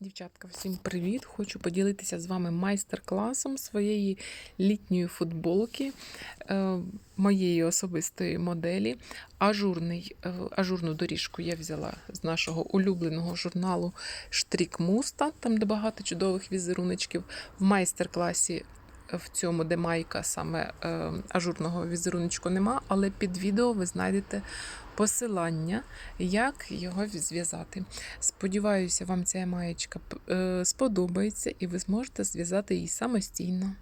Дівчатка, всім привіт! Хочу поділитися з вами майстер-класом своєї літньої футболки, е, моєї особистої моделі. Ажурний, е, ажурну доріжку я взяла з нашого улюбленого журналу Штрік Муста, там де багато чудових візеруночків. В майстер-класі в цьому, де майка, саме е, ажурного візеруночку нема, але під відео ви знайдете посилання, як його зв'язати. Сподіваюся, вам ця маєчка е, сподобається і ви зможете зв'язати її самостійно.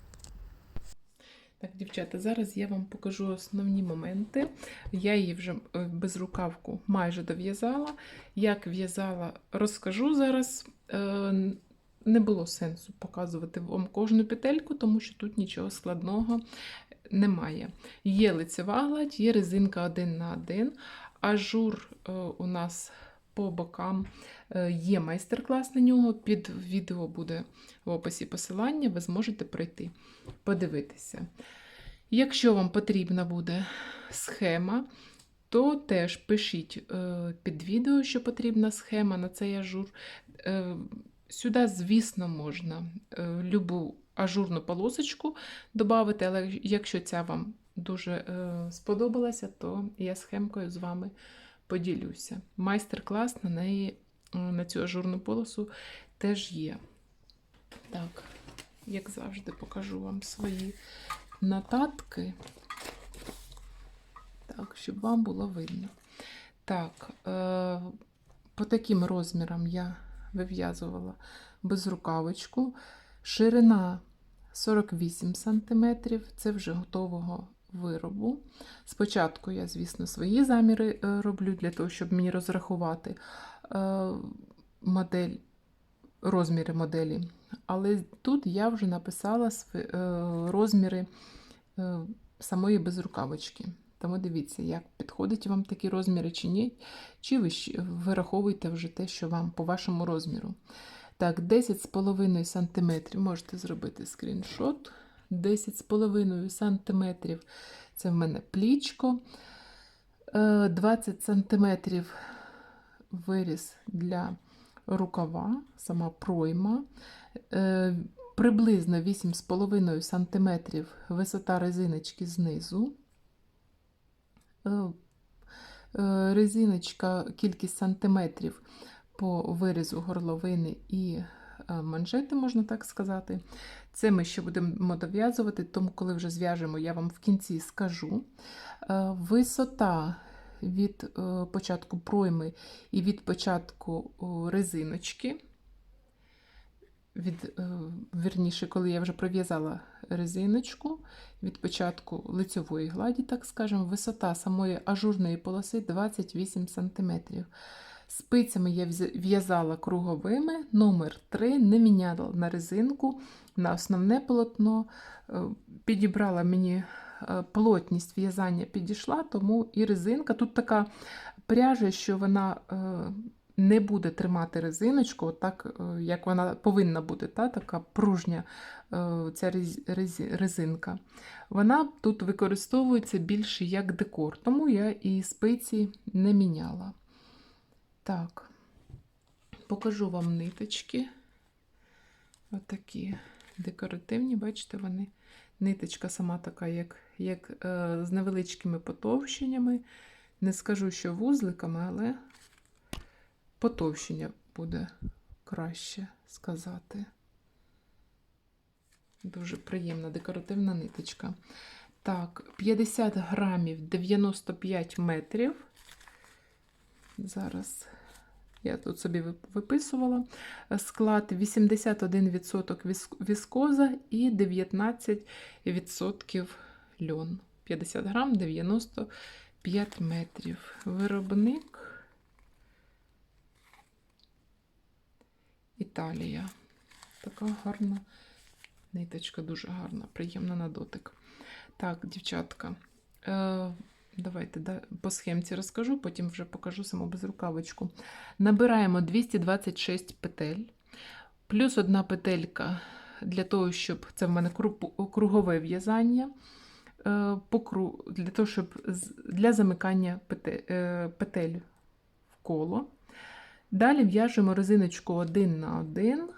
Так, дівчата, зараз я вам покажу основні моменти. Я її вже е, без рукавку майже дов'язала. Як в'язала, розкажу зараз. Е, Не було сенсу показувати вам кожну петельку, тому що тут нічого складного немає. Є лицева гладь, є резинка один на один. Ажур е, у нас по бокам е, є майстер-клас на нього. Під відео буде в описі посилання, ви зможете пройти, подивитися. Якщо вам потрібна буде схема, то теж пишіть е, під відео, що потрібна схема на цей ажур. Сюди, звісно, можна любу ажурну полосочку додати, але якщо ця вам дуже е, сподобалася, то я схемкою з вами поділюся. Майстер-клас на неї, е, на цю ажурну полосу теж є. Так, як завжди, покажу вам свої нотатки. Так, щоб вам було видно. Так, е, по таким розмірам я вив'язувала безрукавочку. Ширина 48 см, це вже готового виробу. Спочатку я, звісно, свої заміри е, роблю для того, щоб мені розрахувати е, модель, розміри моделі. Але тут я вже написала е, розміри самої безрукавочки. Тому дивіться, як підходять вам такі розміри чи ні, чи ви вираховуєте вже те, що вам по вашому розміру. Так, 10,5 см можете зробити скріншот. 10,5 см це в мене плічко. Е, 20 см виріз для рукава, сама пройма. Е, Приблизно 8,5 см висота резиночки знизу. Е, е, Резиночка, кількість сантиметрів по вирізу горловини і манжети, можна так сказати. Це ми ще будемо дов'язувати, тому коли вже зв'яжемо, я вам в кінці скажу. Е, Висота від е, початку пройми і від початку резиночки. Від, е, вірніше, коли я вже пров'язала резиночку від початку лицьової гладі, так скажемо, висота самої ажурної полоси 28 см. Спицями я в'язала круговими, номер 3, не міняла на резинку, на основне полотно. Е, Підібрала мені е, плотність в'язання підійшла, тому і резинка. Тут така пряжа, що вона е, не буде тримати резиночку, так, як вона повинна бути, та, така пружня ця рез- рез- резинка. Вона тут використовується більше як декор, тому я і спиці не міняла. Так, покажу вам ниточки. Отакі декоративні, бачите, вони. Ниточка сама така, як, як е, з невеличкими потовщеннями. Не скажу, що вузликами, але потовщення буде краще сказати. Дуже приємна декоративна ниточка. Так, 50 грамів 95 метрів. Зараз я тут собі виписувала. Склад 81% віс- віскоза і 19% льон. 50 грам 95 метрів. Виробник Італія. Така гарна ниточка, дуже гарна, приємна на дотик. Так, дівчатка. Давайте да, по схемці розкажу, потім вже покажу саму безрукавочку. Набираємо 226 петель, плюс одна петелька для того, щоб це в мене кругове в'язання. е, для того, щоб для замикання е, петель в коло. Далі в'яжемо резиночку 1 на 1,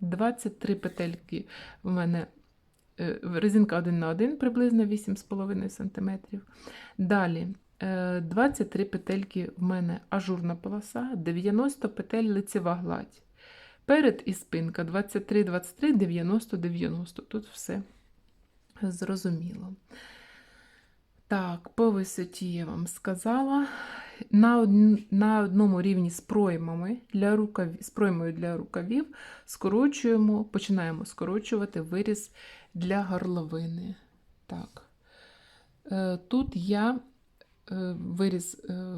23 петельки в мене резинка 1 на 1, приблизно 8,5 см. Далі е, 23 петельки в мене ажурна полоса, 90 петель лицева гладь. Перед і спинка 23, 23, 90, 90. Тут все зрозуміло. Так, по висоті я вам сказала. На, од... на одному рівні з проймами для рукавів, з проймою для рукавів скорочуємо, починаємо скорочувати виріз для горловини. Так. Е, Тут я е, виріз, е,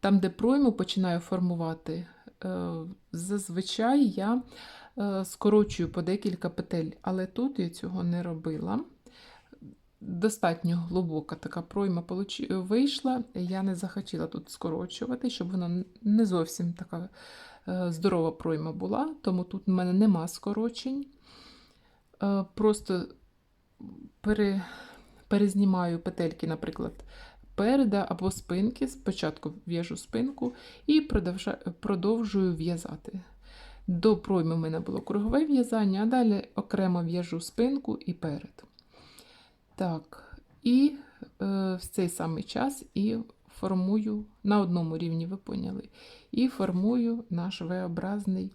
там, де пройму починаю формувати, зазвичай я скорочую по декілька петель, але тут я цього не робила. Достатньо глибока така пройма вийшла. Я не захотіла тут скорочувати, щоб вона не зовсім така здорова пройма була, тому тут в мене нема скорочень. Е, Просто пере, перезнімаю петельки, наприклад, переда або спинки. Спочатку в'яжу спинку і продовжую в'язати. До пройми в мене було кругове в'язання, а далі окремо в'яжу спинку і перед. Так, і е, в цей самий час і формую на одному рівні, ви поняли, і формую наш V-образний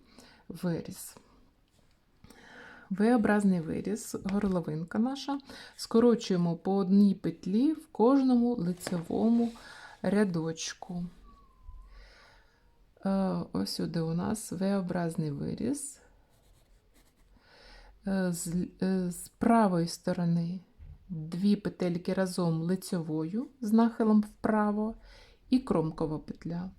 виріз. V-образний виріз, горловинка наша, скорочуємо по одній петлі в кожному лицевому рядочку. Е, Ось сюди у нас V-образний виріз. Е, З, е, з правої сторони дві петельки разом лицьовою з нахилом вправо і кромкова петля.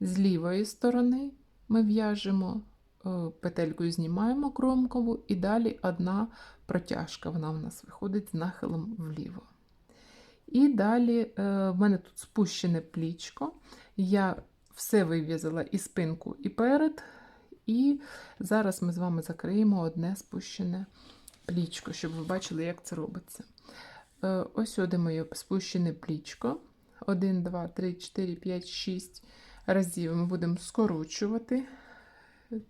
З лівої сторони ми в'яжемо е, петельку, знімаємо кромкову, і далі одна протяжка. Вона у нас виходить з нахилом вліво. І далі е, в мене тут спущене плічко. Я все вив'язала і спинку, і перед. І зараз ми з вами закриємо одне спущене плічко, щоб ви бачили, як це робиться. Е, Ось сюди моє спущене плічко. 1, 2, 3, 4, 5, 6 разів ми будемо скорочувати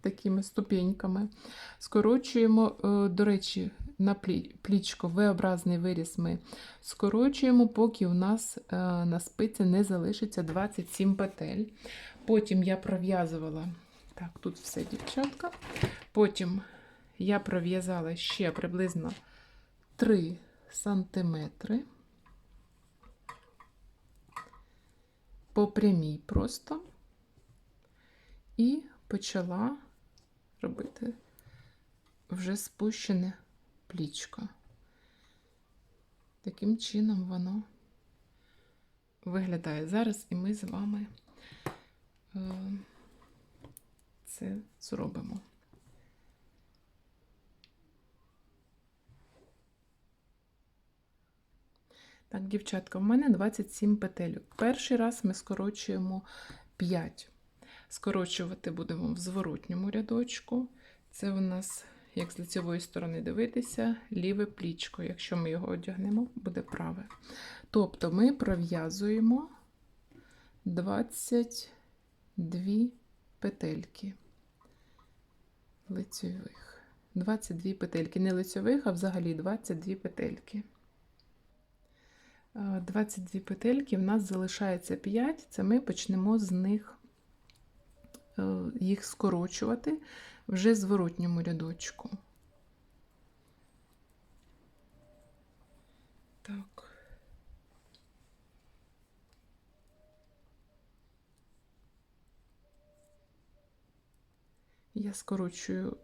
такими ступеньками. Скорочуємо, е, до речі, на плі- плічко V-образний виріз ми скорочуємо, поки у нас е, на спиці не залишиться 27 петель. Потім я пров'язувала, так, тут все, дівчатка. Потім я пров'язала ще приблизно 3 сантиметри по прямій просто і почала робити вже спущене плічко. Таким чином воно виглядає зараз, і ми з вами е, це зробимо. Так, дівчатка, в мене 27 петель. Перший раз ми скорочуємо 5. Скорочувати будемо в зворотньому рядочку. Це у нас, як з лицевої сторони дивитися, ліве плічко. Якщо ми його одягнемо, буде праве. Тобто ми пров'язуємо 22 петельки лицьових. 22 петельки. Не лицьових, а взагалі 22 петельки. Е, 22 петельки, в нас залишається 5, це ми почнемо з них е, їх скорочувати вже в зворотньому рядочку. Так. Я скорочую.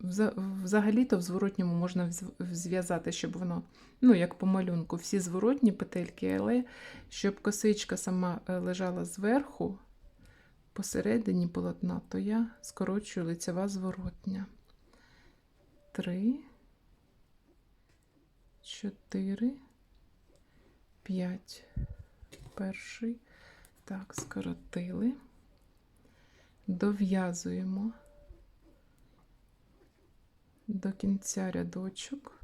Взагалі-то в зворотньому можна зв'язати, щоб воно, ну, як по малюнку, всі зворотні петельки, але щоб косичка сама е, лежала зверху, посередині полотна, то я скорочую лицева зворотня. Три, чотири, п'ять. Перший. Так, скоротили. Дов'язуємо до кінця рядочок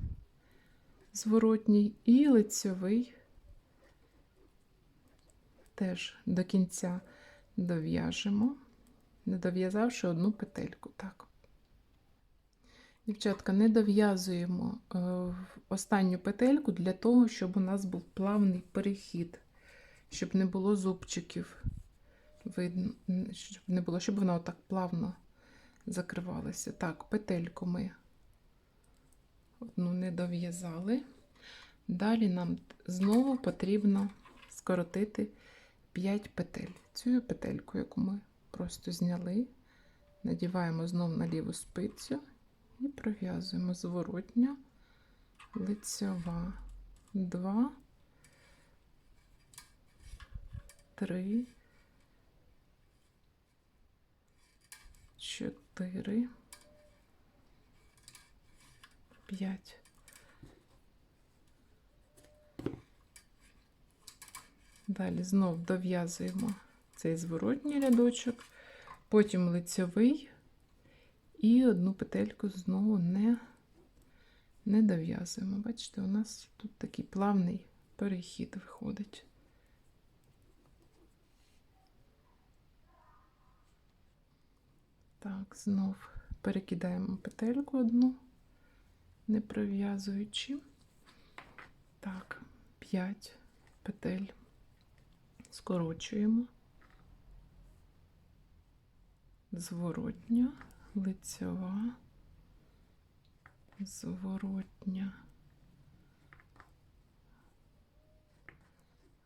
зворотній і лицьовий теж до кінця дов'яжемо, не дов'язавши одну петельку. Так. Дівчатка, не дов'язуємо е, останню петельку для того, щоб у нас був плавний перехід, щоб не було зубчиків. Видно, щоб не було, щоб воно так плавно закривалося. Так, петельку ми одну не дов'язали. Далі нам знову потрібно скоротити 5 петель. Цю петельку, яку ми просто зняли, надіваємо знову на ліву спицю і пров'язуємо зворотня, лицьова, 2, 3, 4, 5. Далі знов дов'язуємо цей зворотній рядочок, потім лицьовий і одну петельку знову не, не дов'язуємо. Бачите, у нас тут такий плавний перехід виходить. Так, знов перекидаємо петельку одну, не пров'язуючи. Так, 5 петель скорочуємо, зворотня, лицьова, зворотня,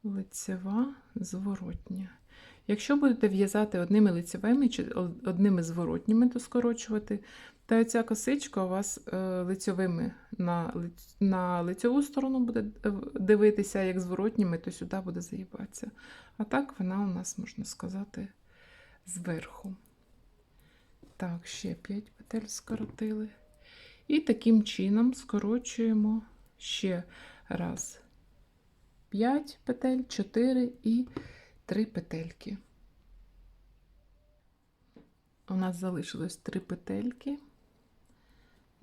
лицьова, зворотня. Якщо будете в'язати одними лицевими чи одними зворотніми, то скорочувати, та ця косичка у вас е, лицьовими на, на лицьову сторону буде е, дивитися, як зворотніми, то сюди буде заїбатися. А так вона у нас, можна сказати, зверху. Так, ще 5 петель скоротили. І таким чином скорочуємо ще раз 5 петель, 4 і 3 петельки. У нас залишилось 3 петельки.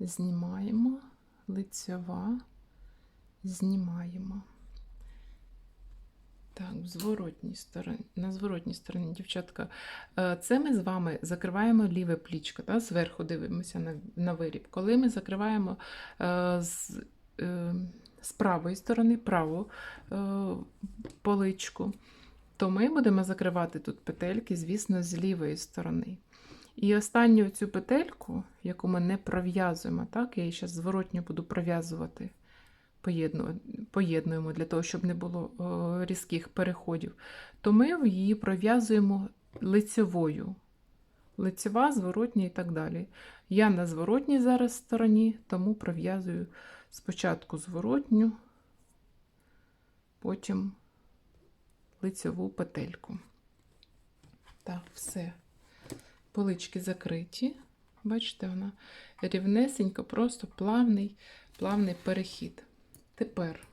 Знімаємо, лицьова, знімаємо. Так, в зворотній стороні, на зворотній стороні, дівчатка, е, це ми з вами закриваємо ліве плічко, та, зверху дивимося на, на виріб. Коли ми закриваємо е, з, е, з правої сторони праву е, поличку, то ми будемо закривати тут петельки, звісно, з лівої сторони. І останню цю петельку, яку ми не пров'язуємо, так, я її зараз зворотньо буду пров'язувати, поєднуємо для того, щоб не було різких переходів, то ми її пров'язуємо лицевою. Лицева, зворотня і так далі. Я на зворотній зараз стороні, тому пров'язую спочатку зворотню, потім лицеву петельку. Так, все. Полички закриті. Бачите, вона рівнесенько, просто плавний, плавний перехід. Тепер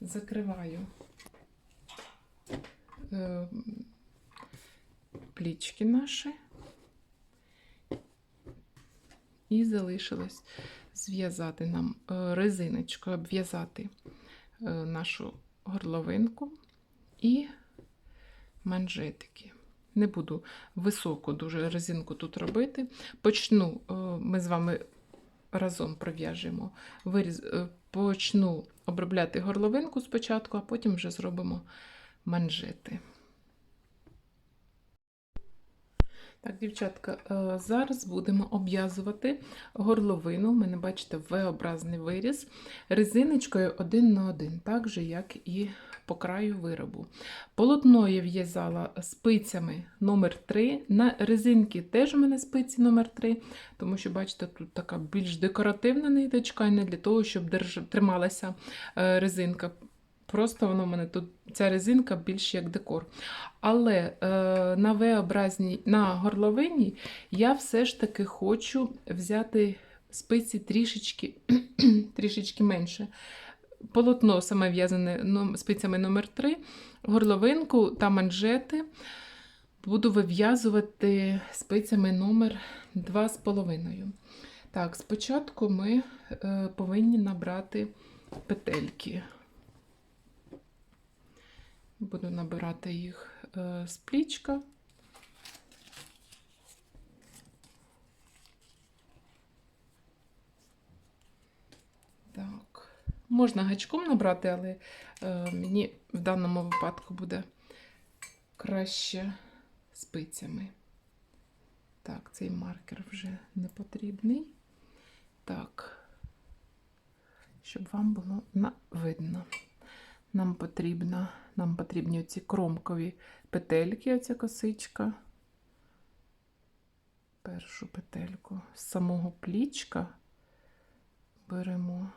закриваю е, плічки наші. І залишилось зв'язати нам е, резиночкою, обв'язати е, нашу горловинку і манжетики. Не буду високу дуже резинку тут робити. Почну, е, ми з вами разом пров'яжемо. Виріз, е, почну обробляти горловинку спочатку, а потім вже зробимо манжети. Так, дівчатка, е, зараз будемо обв'язувати горловину. У мене, бачите, V-образний виріз резиночкою один на один, так же, як і по краю виробу. Полотно я в'язала спицями номер 3 На резинки теж у мене спиці номер 3 тому що, бачите, тут така більш декоративна ниточка, не для того, щоб держ... трималася е, резинка. Просто воно в мене тут ця резинка більш як декор. Але е, на V-образній, на горловині я все ж таки хочу взяти спиці трішечки, трішечки менше. Полотно саме в'язане спицями номер 3 горловинку та манжети буду вив'язувати спицями номер 2,5. Так, спочатку ми е, повинні набрати петельки. Буду набирати їх е, з плічка. Так. Можна гачком набрати, але е, мені в даному випадку буде краще спицями. Так, цей маркер вже не потрібний. Так, щоб вам було видно. Нам потрібно, нам потрібні оці кромкові петельки, оця косичка. Першу петельку з самого плічка беремо.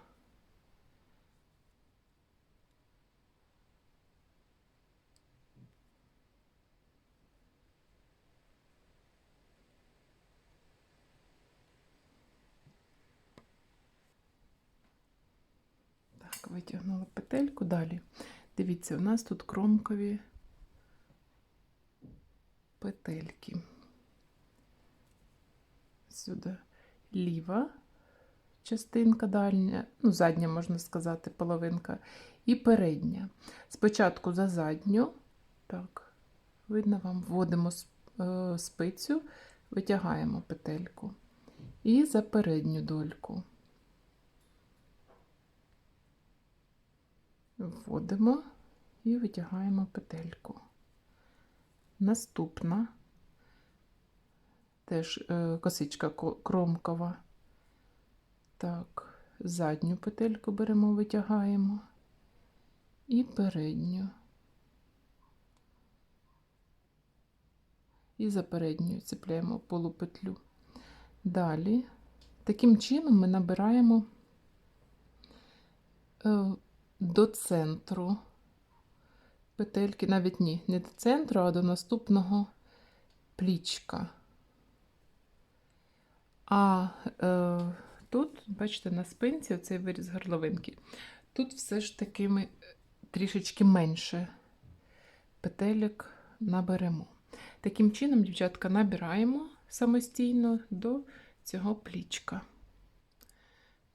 Так, витягнула петельку далі. Дивіться, у нас тут кромкові петельки. Сюди ліва частинка дальня, ну, задня, можна сказати, половинка, і передня. Спочатку за задню, так, видно вам, вводимо е, спицю, витягаємо петельку. І за передню дольку. Вводимо і витягаємо петельку. Наступна теж е, косичка кромкова. Так, задню петельку беремо, витягаємо і передню. І за передню цепляємо полупетлю. Далі, таким чином ми набираємо е, до центру петельки, навіть ні, не до центру, а до наступного плічка. А е, тут, бачите, на спинці оцей виріз горловинки. Тут все ж таки ми трішечки менше петелек наберемо. Таким чином, дівчатка, набираємо самостійно до цього плічка.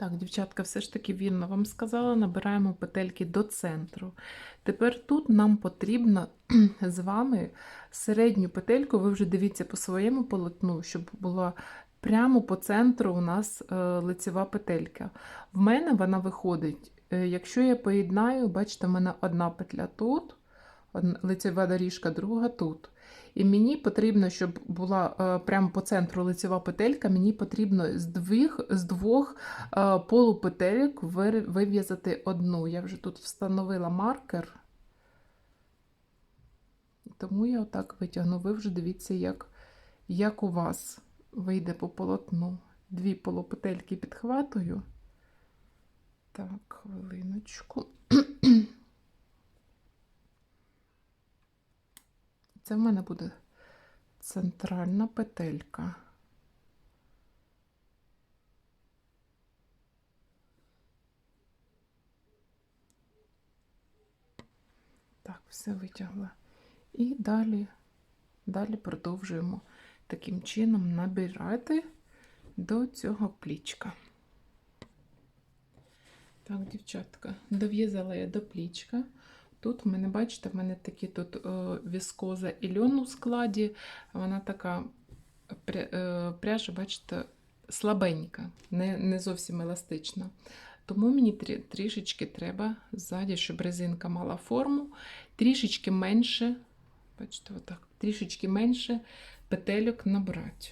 Так, дівчатка, все ж таки вірно вам сказала, набираємо петельки до центру. Тепер тут нам потрібно з вами середню петельку, ви вже дивіться по своєму полотну, щоб була прямо по центру у нас е, лицева петелька. В мене вона виходить, е, якщо я поєднаю, бачите, в мене одна петля тут, лицева доріжка, друга тут. І мені потрібно, щоб була е, прямо по центру лицева петелька, мені потрібно з двох, з двох е, полупетельок вив'язати одну. Я вже тут встановила маркер. Тому я отак витягну. Ви вже дивіться, як, як у вас вийде по полотну. Дві полупетельки підхватую. Так, хвилиночку. Це в мене буде центральна петелька. Так, все витягла. І далі, далі продовжуємо таким чином набирати до цього плічка. Так, дівчатка, дов'язала я до плічка. Тут в мене, бачите, в мене такі тут е, віскоза і льон у складі. Вона така е, пряжа, бачите, слабенька, не, не зовсім еластична. Тому мені трі, трішечки треба ззаді, щоб резинка мала форму, трішечки менше, бачите, отак, трішечки менше петельок набрати.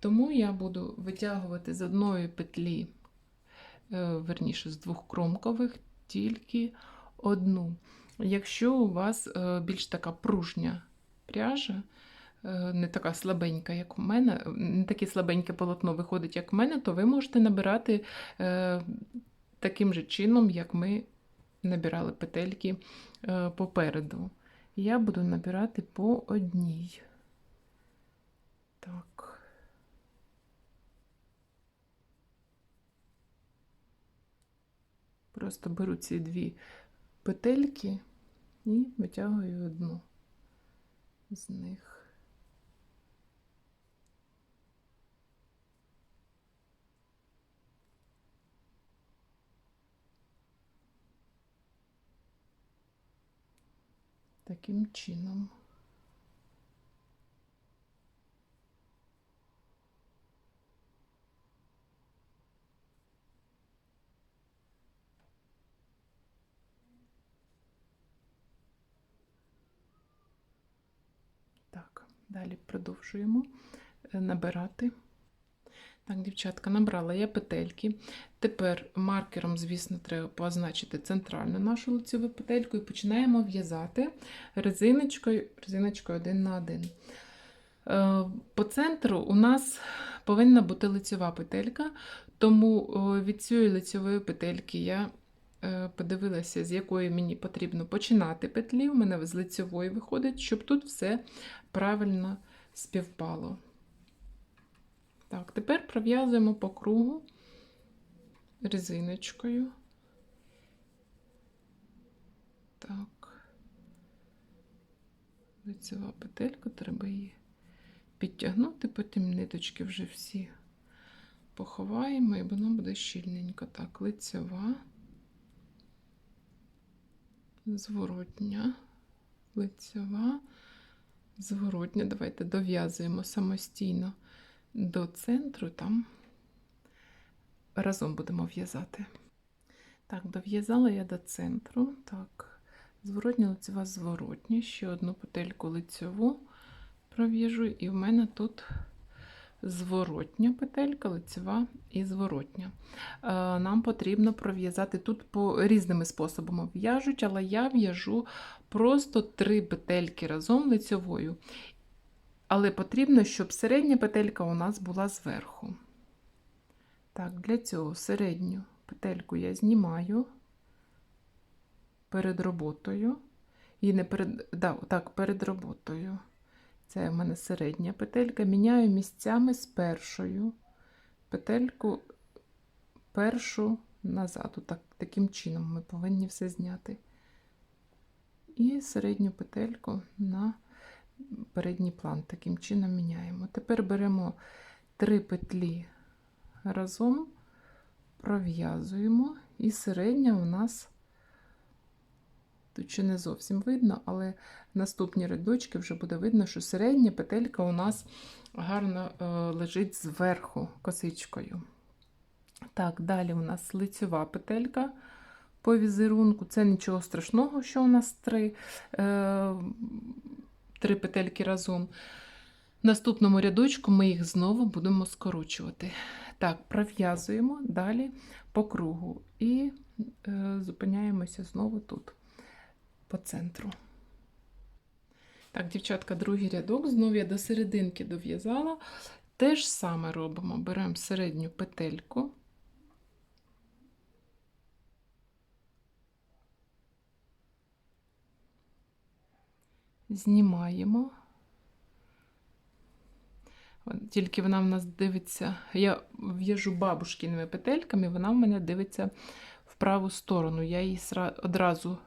Тому я буду витягувати з одної петлі, е, верніше, з двох кромкових, тільки одну. Якщо у вас е, більш така пружня пряжа, е, не така слабенька, як у мене, не таке слабеньке полотно виходить, як в мене, то ви можете набирати е, таким же чином, як ми набирали петельки е, попереду. Я буду набирати по одній. Так. Просто беру ці дві петельки і витягую одну з них. таким чином. Так, далі продовжуємо е, набирати. Так, дівчатка, набрала я петельки. Тепер маркером, звісно, треба позначити центральну нашу лицеву петельку і починаємо в'язати резиночкою, резиночкою один на один. Е, По центру у нас повинна бути лицева петелька, тому е, від цієї лицевої петельки я подивилася, з якої мені потрібно починати петлі. У мене з лицевої виходить, щоб тут все правильно співпало. Так, тепер пров'язуємо по кругу резиночкою. Так, лицева петелька, треба її підтягнути, потім ниточки вже всі поховаємо, і воно буде щільненько. Так, лицева, зворотня, лицева, зворотня. Давайте дов'язуємо самостійно до центру, там разом будемо в'язати. Так, дов'язала я до центру. Так, зворотня лицева зворотня, ще одну петельку лицеву пров'яжу, і в мене тут зворотня петелька, лицева і зворотня. Е, Нам потрібно пров'язати тут по різними способами в'яжуть, але я в'яжу просто три петельки разом лицевою. Але потрібно, щоб середня петелька у нас була зверху. Так, для цього середню петельку я знімаю перед роботою. І не перед, да, так, перед роботою. Це в мене середня петелька. Міняю місцями з першою петельку першу назад. Так, Таким чином ми повинні все зняти. І середню петельку на передній план. Таким чином міняємо. Тепер беремо три петлі разом, пров'язуємо, і середня у нас, тут ще не зовсім видно, але наступні рядочки вже буде видно, що середня петелька у нас гарно е, лежить зверху косичкою. Так, далі у нас лицева петелька. По візерунку, це нічого страшного, що у нас три е, три петельки разом. В наступному рядочку ми їх знову будемо скорочувати. Так, пров'язуємо далі по кругу і е, зупиняємося знову тут, по центру. Так, дівчатка, другий рядок, знову я до серединки дов'язала. Те ж саме робимо: беремо середню петельку. Знімаємо. Тільки вона в нас дивиться, я в'яжу бабушкіними петельками, вона в мене дивиться в праву сторону. Я її одразу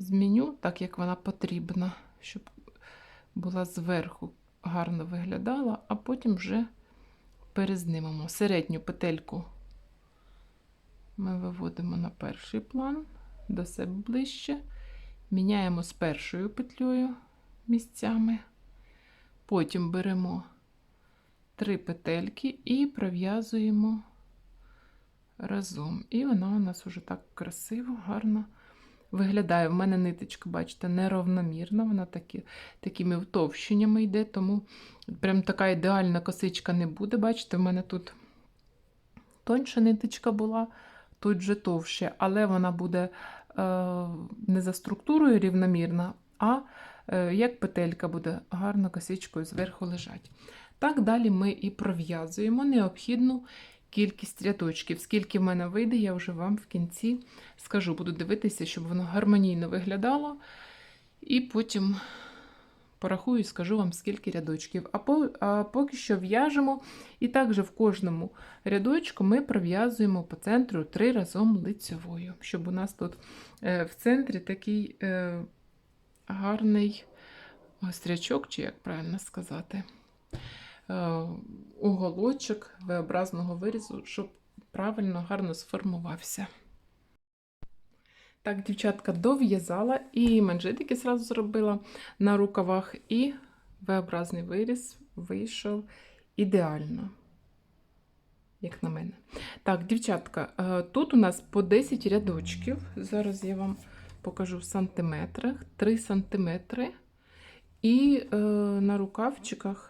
зміню, так як вона потрібна, щоб була зверху гарно виглядала, а потім вже перезнимемо. Середню петельку ми виводимо на перший план, до себе ближче. Міняємо з першою петлею місцями, потім беремо три петельки і пров'язуємо разом. І вона у нас вже так красиво, гарно виглядає. В мене ниточка, бачите, неравномірна, вона такі, такими втовщеннями йде, тому прям така ідеальна косичка не буде. Бачите, в мене тут тонша ниточка була, тут вже товще, але вона буде. Е, не за структурою рівномірна, а е, як петелька буде гарно косичкою зверху лежать. Так далі ми і пров'язуємо необхідну кількість рядочків. Скільки в мене вийде, я вже вам в кінці скажу, буду дивитися, щоб воно гармонійно виглядало. І потім порахую і скажу вам, скільки рядочків. А, по, а поки що в'яжемо, і також в кожному рядочку ми пров'язуємо по центру три разом лицевою, щоб у нас тут е, в центрі такий е, гарний гострячок, чи як правильно сказати, уголочок V-образного вирізу, щоб правильно, гарно сформувався. Так, дівчатка дов'язала і манжетики зразу зробила на рукавах, і V-образний виріз вийшов ідеально, як на мене. Так, дівчатка, е, тут у нас по 10 рядочків. Зараз я вам покажу в сантиметрах. 3 сантиметри. І е, на рукавчиках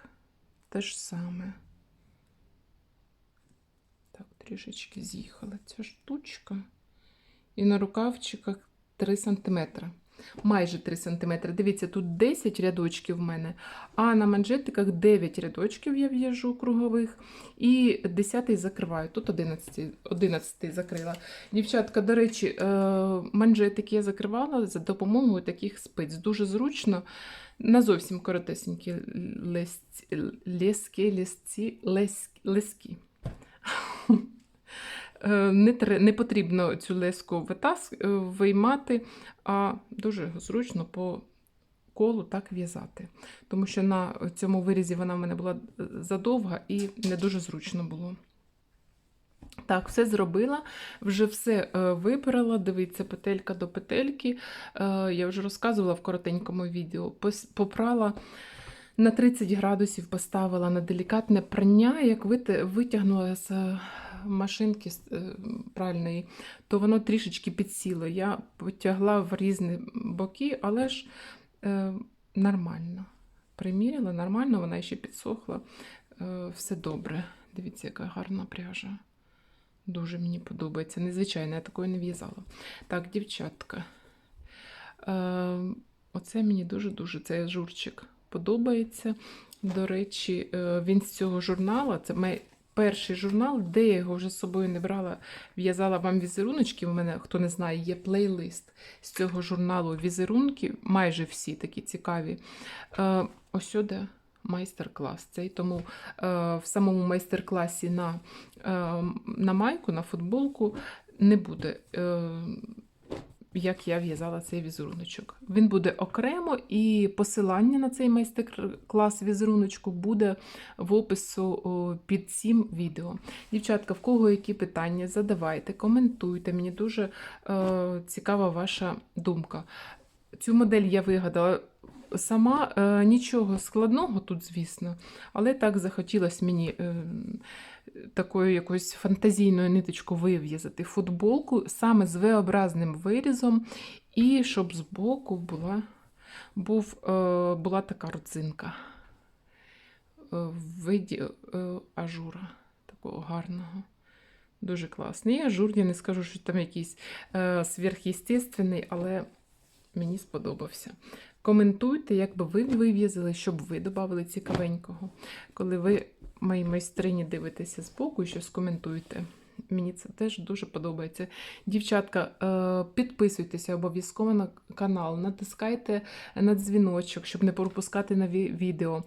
те ж саме. Так, трішечки з'їхала ця штучка. І на рукавчиках 3 см. Майже 3 см. Дивіться, тут 10 рядочків в мене, а на манжетиках 9 рядочків я в'яжу кругових. І 10 закриваю. Тут 11, 11 закрила. Дівчатка, до речі, е, манжетики я закривала за допомогою таких спиць. Дуже зручно. На зовсім коротесенькі лески, лески, лески. Е, Не, не потрібно цю леску витас, е, виймати, а дуже зручно по колу так в'язати. Тому що на цьому вирізі вона в мене була е, задовга і не дуже зручно було. Так, все зробила, вже все випирала. Дивіться, петелька до петельки. Я вже розказувала в коротенькому відео. Попрала на 30 градусів, поставила на делікатне прання. Як вит- витягнула з машинки е, пральної, то воно трішечки підсіло. Я потягла в різні боки, але ж е, нормально. Приміряла, нормально, вона ще підсохла. Е, все добре. Дивіться, яка гарна пряжа. Дуже мені подобається. Незвичайно, я такої не в'язала. Так, дівчатка. Е, оце мені дуже-дуже цей журчик подобається. До речі, е, він з цього журналу, це перший журнал, де я його вже з собою не брала, в'язала вам візеруночки. У мене, хто не знає, є плейлист з цього журналу візерунки, майже всі такі цікаві. Е, ось сюди майстер-клас. Цей тому е, в самому майстер-класі на, е, на майку, на футболку не буде. Е, як я в'язала цей візеруночок. Він буде окремо, і посилання на цей майстер-клас візеруночку буде в опису під цим відео. Дівчатка, в кого які питання, задавайте, коментуйте. Мені дуже е, цікава ваша думка. Цю модель я вигадала сама, е, нічого складного тут, звісно, але так захотілося мені. Такою якоюсь фантазійною ниточку вив'язати футболку саме з V-образним вирізом, і щоб збоку була, був, е, була така родзинка е, в виді е, ажура такого гарного. Дуже класний. І ажур, я не скажу, що там якийсь сверхъестественний, але мені сподобався. Коментуйте, як би ви вив'язали, щоб ви додали цікавенького. Коли ви моїй майстрині дивитеся збоку і щось коментуєте. Мені це теж дуже подобається. Дівчатка, е, підписуйтеся обов'язково на канал, натискайте на дзвіночок, щоб не пропускати нові відео.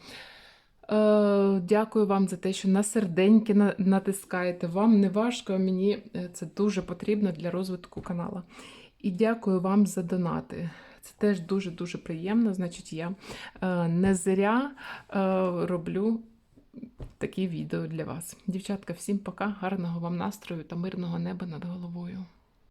Е, Дякую вам за те, що на серденьки натискаєте. Вам не важко, а мені е, це дуже потрібно для розвитку каналу. І дякую вам за донати. Це теж дуже-дуже приємно. Значить, я не зря роблю такі відео для вас. Дівчатка, всім пока, гарного вам настрою та мирного неба над головою.